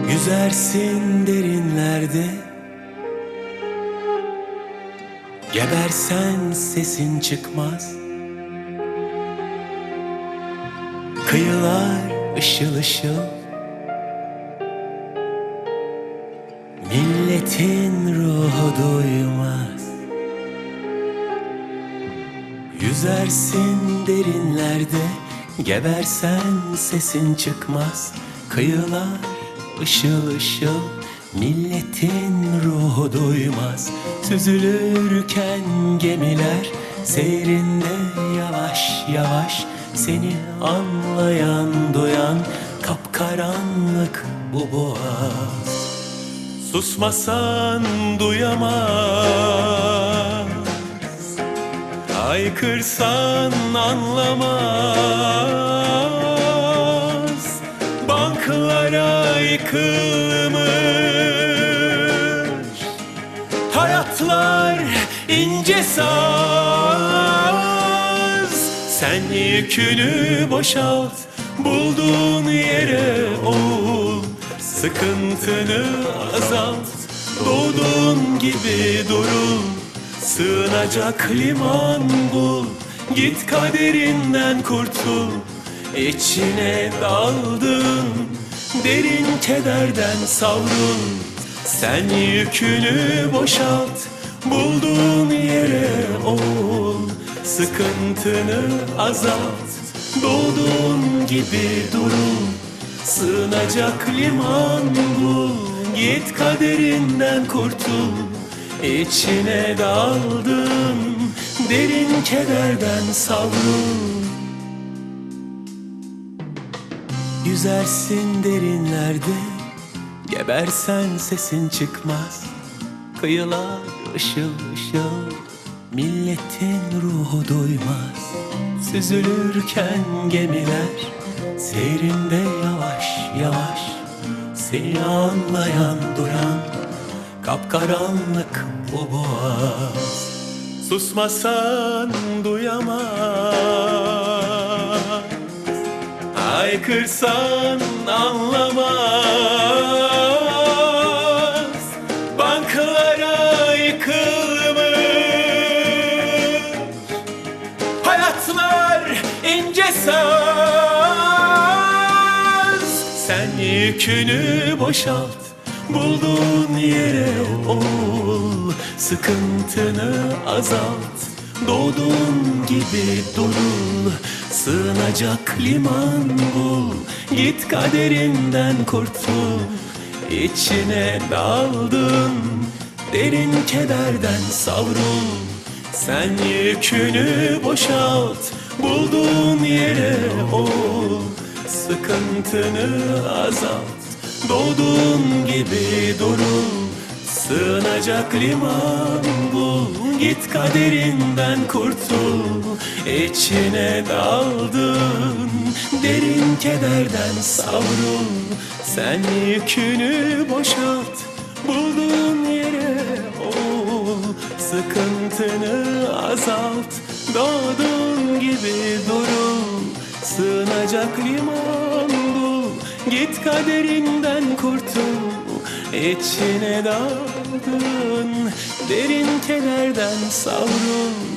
Yüzersin derinlerde. Gebersen sesin çıkmaz. Kıyılar ışıl ışıl. Milletin ruhu duymaz. Yüzersin derinlerde. Gebersen sesin çıkmaz. Kıyılar ışıl ışıl Milletin ruhu duymaz. Süzülürken gemiler Seyrinde yavaş yavaş Seni anlayan duyan Kapkaranlık bu boğaz. Susmasan duyamaz Haykırsan anlamaz yıkılmış. Hayatlar ince saz. Sen yükünü boşalt Bulduğun yere oğul. Sıkıntını azalt Doğduğun gibi durul. Sığınacak liman bul Git kaderinden kurtul. İçine daldın Derin kederden savrul. Sen yükünü boşalt. Bulduğun yere ol Sıkıntını azalt. Doğduğun gibi durul. Sığınacak liman bul. Git kaderinden kurtul. İçine daldın Derin kederden savrul Yüzersin derinlerde Gebersen sesin çıkmaz. Kıyılar ışıl ışıl Milletin ruhu duymaz Süzülürken gemiler Seyrinde yavaş yavaş Seni anlayan duyan Kapkaranlık bu boğaz. Susmasan duyamaz Haykırsan anlamaz. Banklara yıkılmış. Hayatlar ince saz. Sen yükünü boşalt Bulduğun yere ol Sıkıntını azalt Doğduğun gibi durul Sığınacak liman bul Git kaderinden kurtul. İçine daldın. Derin kederden savrul. Sen yükünü boşalt. Bulduğun yere ol Sıkıntını azalt. Doğduğun gibi durul. Sığınacak liman Git kaderinden kurtul. İçine daldın Derin kederden savrul. Sen yükünü boşalt Bulduğun yere ol Sıkıntını azalt Doğduğun gibi durul. Sığınacak liman bul Git kaderinden kurtul. İçine daldın Derin kederden savrul